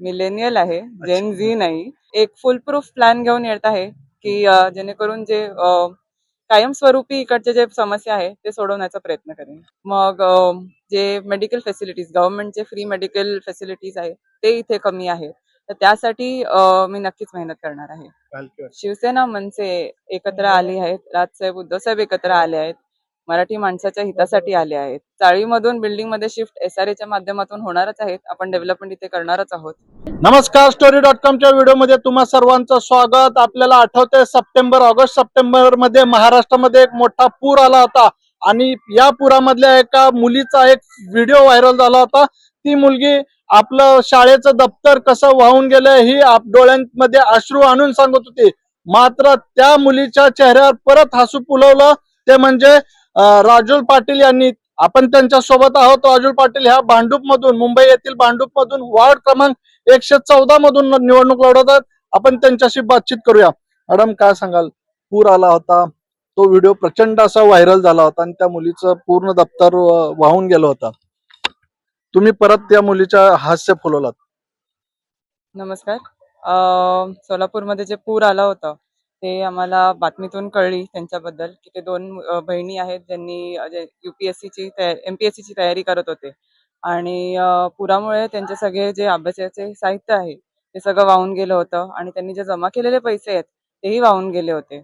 Millennial आहे जेन Zee नाही. एक फुल प्रूफ प्लॅन घेऊन येत आहे की जेणेकरून जे कायमस्वरूपी इकडचे जे समस्या आहे ते सोडवण्याचा प्रयत्न करेन. मग जे मेडिकल फॅसिलिटीज गव्हर्नमेंटचे फ्री मेडिकल फॅसिलिटीज आहे ते इथे कमी आहे. तर त्यासाठी मी नक्कीच मेहनत करणार आहे. शिवसेना मनसे एकत्र आली आहेत राजसाहेब उद्धवसाहेब एकत्र आले आहेत. मराठी माणसाच्या हितासाठी आले आहेत. चाळीमधून बिल्डिंगमध्ये शिफ्ट एस आर एच्या माध्यमातून होणारच आहेत. आपण डेव्हलपमेंट इथे करणारच आहोत. नमस्कार स्टोरी डॉट कॉमच्या व्हिडिओमध्ये तुम्हा सर्वांचं स्वागत. आपल्याला आठवते सप्टेंबर ऑगस्ट सप्टेंबरमध्ये महाराष्ट्रामध्ये एक मोठा पूर आला होता. आणि या पुरामधल्या एका मुलीचा एक व्हिडिओ व्हायरल झाला होता. ती मुलगी आपलं शाळेचं दप्तर कसं वाहून गेलं ही आप डोळ्यांमध्ये अश्रू आणून सांगत होती. मात्र त्या मुलीच्या चेहऱ्यावर परत हसू फुलवलं. ते म्हणजे राजूल पाटील यांनी आपण त्यांच्यासोबत आहोत. राजुल पाटील ह्या भांडूप मधून मुंबई येथील भांडूप मधून वार्ड क्रमांक एकशे चौदा मधून निवडणूक लढवतात आपण त्यांच्याशी बातचीत करूया. मॅडम काय सांगाल? पूर आला होता. तो व्हिडिओ प्रचंड असा व्हायरल झाला होता आणि त्या मुलीचं पूर्ण दप्तर वाहून गेलं होता. तुम्ही परत त्या मुलीच्या हास्य फुलवलात. नमस्कार. सोलापूरमध्ये जे पूर आला होता ते आम्हाला बातमीतून कळली त्यांच्याबद्दल की ते दोन बहिणी आहेत ज्यांनी युपीएससीची एमपीएससीची तयारी करत होते. आणि पुरामुळे त्यांचे सगळे जे अभ्यासाचे साहित्य आहे ते सगळं वाहून गेलं होतं आणि त्यांनी जे जमा केलेले पैसे आहेत तेही वाहून गेले होते.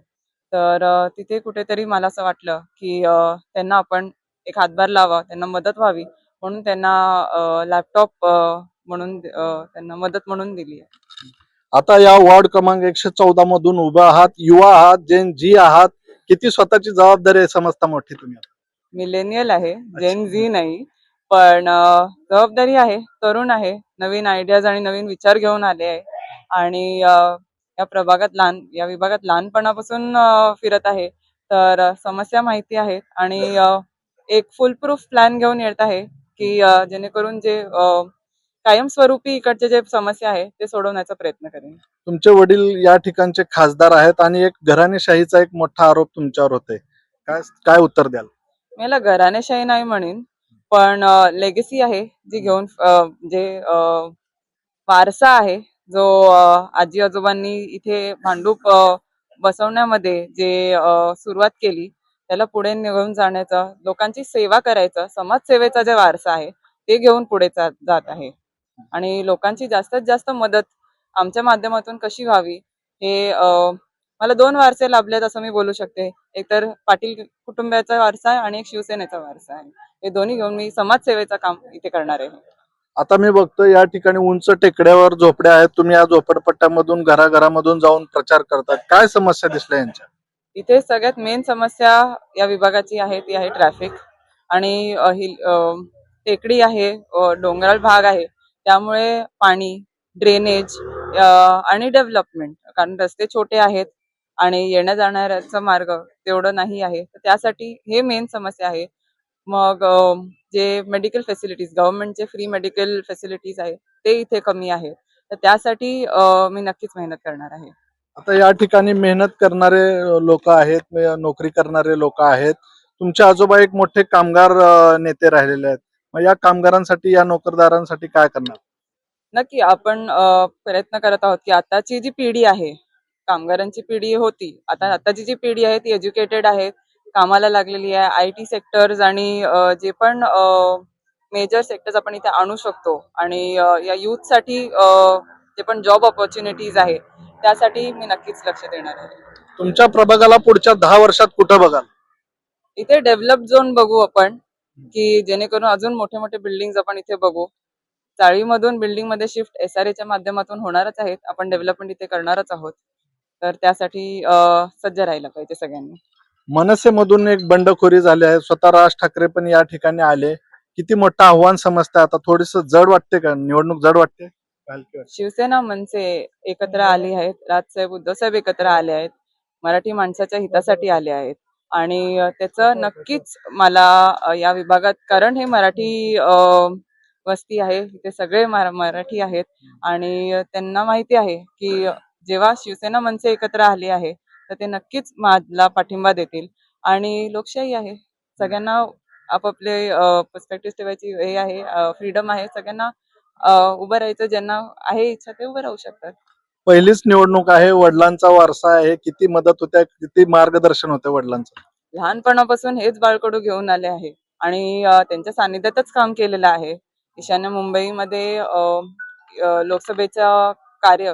तर तिथे कुठेतरी मला असं वाटलं की त्यांना आपण एक हातभार लावा त्यांना मदत व्हावी म्हणून त्यांना लॅपटॉप म्हणून त्यांना मदत म्हणून दिली आहे. आता या वॉर्ड क्रमांक एकशे चौदा मधून उभा आहात युवा आहात जेन जी आहात. किती स्वतःची जबाबदारी आहे समजता मोठी तुम्ही मिलेनियल आहे. जेन झी नाही. पण जबाबदारी आहे तरुण आहे नवीन आयडियाज आणि नवीन विचार घेऊन आले आहे. आणि या प्रभागात लहान या विभागात लहानपणापासून फिरत आहे. तर समस्या माहिती आहेत आणि एक फुल प्रूफ प्लॅन घेऊन येत आहे की जेणेकरून जे कायमस्वरूपी इकडचे जे समस्या आहे ते सोडवण्याचा प्रयत्न करेन. तुमचे वडील या ठिकाणचे खासदार आहेत आणि एक घराणेशाहीचा एक मोठा आरोप तुमच्यावर होते काय काय उत्तर द्याल? मी याला घराणेशाही नाही म्हणेन पण लेगसी आहे जी घेऊन जे वारसा आहे जो आजी आजोबांनी इथे भांडूप बसवण्यामध्ये जे सुरुवात केली त्याला पुढे निघून जाण्याचा लोकांची सेवा करायचा समाजसेवेचा जे वारसा आहे ते घेऊन पुढे जात आहे. आणि लोकांची जास्तीत जास्त मदत आमच्या माध्यमातून कशी व्हावी हे मला दोन वारसे लाभलेत असं मी बोलू शकते. एक तर पाटील कुटुंबाचा वारसा आहे आणि एक शिवसेनेचा वारसा आहे. हे दोन्ही घेऊन मी समाजसेवेचं काम इथे करणार आहे. आता मी बघतो या ठिकाणी उंच टेकड्यावर झोपड्या आहेत. तुम्ही या झोपडपट्ट्यामधून घराघरामधून जाऊन प्रचार करतात. काय समस्या दिसल्या यांच्या? इथे सगळ्यात मेन समस्या या विभागाची आहे ती आहे ट्रॅफिक. आणि ही टेकडी आहे डोंगराळ भाग आहे. त्यामुळे पाणी ड्रेनेज आणि डेव्हलपमेंट कारण रस्ते छोटे आहेत आणि येण्या जाणाऱ्याचा मार्ग तेवढं नाही आहे. तर त्यासाठी हे मेन समस्या आहे. मग जे मेडिकल फॅसिलिटीज गव्हर्नमेंटचे फ्री मेडिकल फॅसिलिटीज आहे ते इथे कमी आहे तर त्यासाठी मी नक्कीच मेहनत करणार आहे. आता या ठिकाणी मेहनत करणारे लोक आहेत नोकरी करणारे लोक आहेत. तुमचे आजोबा एक मोठे कामगार नेते राहिलेले आहेत. मग या कामगारांसाठी या नोकरदारांसाठी काय करणार? नक्की आपण प्रयत्न करत आहोत की आताची जी पिढी आहे कामगारांची पिढी होती आता आताची जी पिढी आहे ती एज्युकेटेड आहे कामाला लागलेली आहे आय टी सेक्टर्स आणि जे पण मेजर सेक्टर्स आपण इथे आणू शकतो आणि या युथसाठी जे पण जॉब ऑपॉर्च्युनिटीज आहे त्यासाठी मी नक्कीच लक्ष देणार आहे. तुमच्या प्रभागाला पुढच्या दहा वर्षात कुठं बघाल? इथे डेव्हलप झोन बघू आपण. की जेणेकरून अजून मोठे मोठे बिल्डिंग आपण इथे बघू. चाळीमधून बिल्डिंगमध्ये शिफ्ट एस आर एच्या माध्यमातून होणारच आहेत. आपण डेव्हलपमेंट इथे करणारच आहोत. तर त्यासाठी सज्ज राहायला पाहिजे सगळ्यांनी. मनसेमधून एक बंडखोरी झाली आहे. स्वतः राज ठाकरे पण या ठिकाणी आले. किती मोठं आव्हान समजतंय आता? थोडस जड वाटते का? निवडणूक जड वाटते. शिवसेना मनसे एकत्र आली आहेत. राजसाहेब उद्धवसाहेब एकत्र आले आहेत. मराठी माणसाच्या हितासाठी आले आहेत. आणि त्याचं नक्कीच मला या विभागात कारण हे मराठी वस्ती आहे ते सगळे मराठी आहेत आणि त्यांना माहिती आहे की जेव्हा शिवसेना मनसे एकत्र आली आहे तर ते नक्कीच मला पाठिंबा देतील आणि लोकशाही आहे. सगळ्यांना आपापले पर्स्पेक्टिव्ह ठेवायची हे आहे फ्रीडम आहे. सगळ्यांना उभं राहायचं ज्यांना आहे इच्छा ते उभं राहू शकतात. पहिलीच निवडणूक आहे वडिलांचा वारसा आहे. किती मदत होत्या किती मार्गदर्शन होते वडिलांचं? लहानपणापासून हेच बाळकडू घेऊन आले आहे. आणि त्यांच्या सानिध्यातच काम केलेलं आहे. ईशान्य मुंबईमध्ये लोकसभेचं कार्य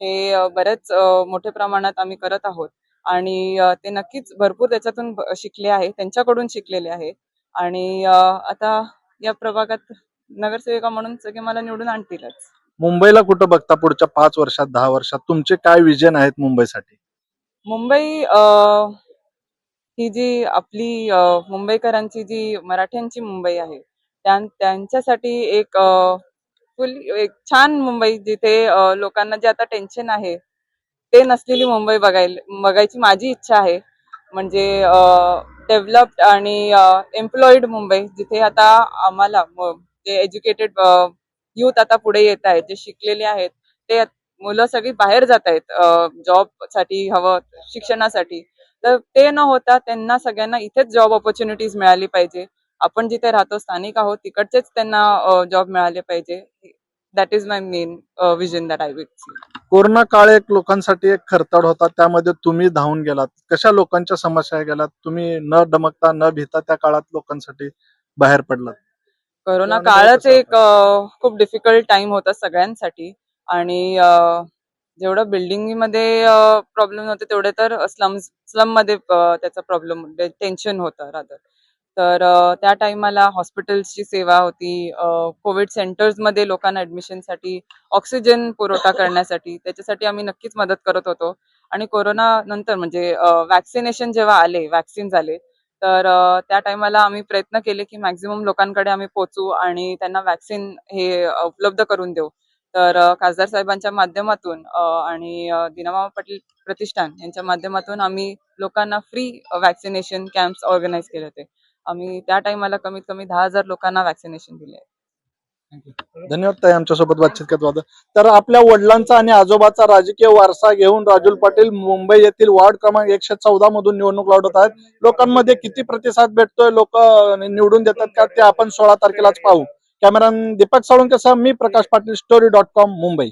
हे बरेच मोठ्या प्रमाणात आम्ही करत आहोत. आणि ते नक्कीच भरपूर त्याच्यातून शिकले आहे त्यांच्याकडून शिकलेले आहे. आणि आता या प्रभागात नगरसेविका म्हणून सगळे मला निवडून आणतीलच. मुंबईला कुठं बघता पुढच्या पाच वर्षात दहा वर्षात? तुमचे काय विजन आहेत मुंबईसाठी? मुंबई अं, ही जी आपली अं, मुंबईकरांची जी मराठ्यांची मुंबई आहे त्यां- त्यांच्यासाठी एक फुल एक छान मुंबई जिथे अं, लोकांना जे आता टेन्शन आहे ते नसलेली मुंबई बघायला बघायची माझी इच्छा आहे. म्हणजे डेव्हलप्ड आणि एम्प्लॉईड मुंबई जिथे आता आम्हाला म- जे एज्युकेटेड युथ आता पुढे येत आहेत जे शिकलेले आहेत ते मुलं सगळी बाहेर जात आहेत जॉबसाठी हवं शिक्षणासाठी. तर ते न होता त्यांना सगळ्यांना इथेच जॉब ऑपॉर्च्युनिटीज मिळाली पाहिजे. आपण जिथे राहतो स्थानिक आहोत तिकडचेच त्यांना जॉब मिळाले पाहिजे. That is my main vision that I will corona काळ एक लोकांसाठी एक खरतड होता त्यामध्ये तुम्ही धावून गेलात. कशा लोकांच्या समस्या गेलात? तुम्ही न डमकता न भीता त्या काळात लोकांसाठी बाहेर पडलात? कोरोना काळच एक खूप डिफिकल्ट टाइम होता सगळ्यांसाठी. आणि जेवढं बिल्डिंगमध्ये प्रॉब्लेम होते तेवढे तर स्लम स्लममध्ये त्याचा प्रॉब्लेम टेन्शन होतं रादर तर त्या टाइमाला हॉस्पिटल्सची सेवा होती कोविड सेंटर्समध्ये लोकांना ऍडमिशनसाठी ऑक्सिजन पुरवठा करण्यासाठी त्याच्यासाठी आम्ही नक्कीच मदत करत होतो. आणि कोरोना नंतर म्हणजे वॅक्सिनेशन जेव्हा आले वॅक्सिन झाले तर त्या टायमाला आम्ही प्रयत्न केले की मॅक्झिमम लोकांकडे आम्ही पोचू आणि त्यांना वॅक्सिन हे उपलब्ध करून देऊ. तर खासदार साहेबांच्या माध्यमातून आणि दिनामा पाटील प्रतिष्ठान यांच्या माध्यमातून आम्ही लोकांना फ्री वॅक्सिनेशन कॅम्प्स ऑर्गनाईज केले होते. आम्ही त्या टायमाला कमीत कमी दहा हजार लोकांना वॅक्सिनेशन दिले. धन्यवाद ताई आमच्यासोबत बातचीत करत होता. तर आपल्या वडिलांचा आणि आजोबाचा राजकीय वारसा घेऊन राजुल पाटील मुंबई येथील वार्ड क्रमांक एकशे चौदा मधून निवडणूक लढवत आहेत. लोकांमध्ये किती प्रतिसाद भेटतोय लोक निवडून देतात का ते आपण सोळा तारखेलाच पाहू. कॅमेरामॅन दीपक साळुंकेसह मी Prakash Patil story dot com Mumbai.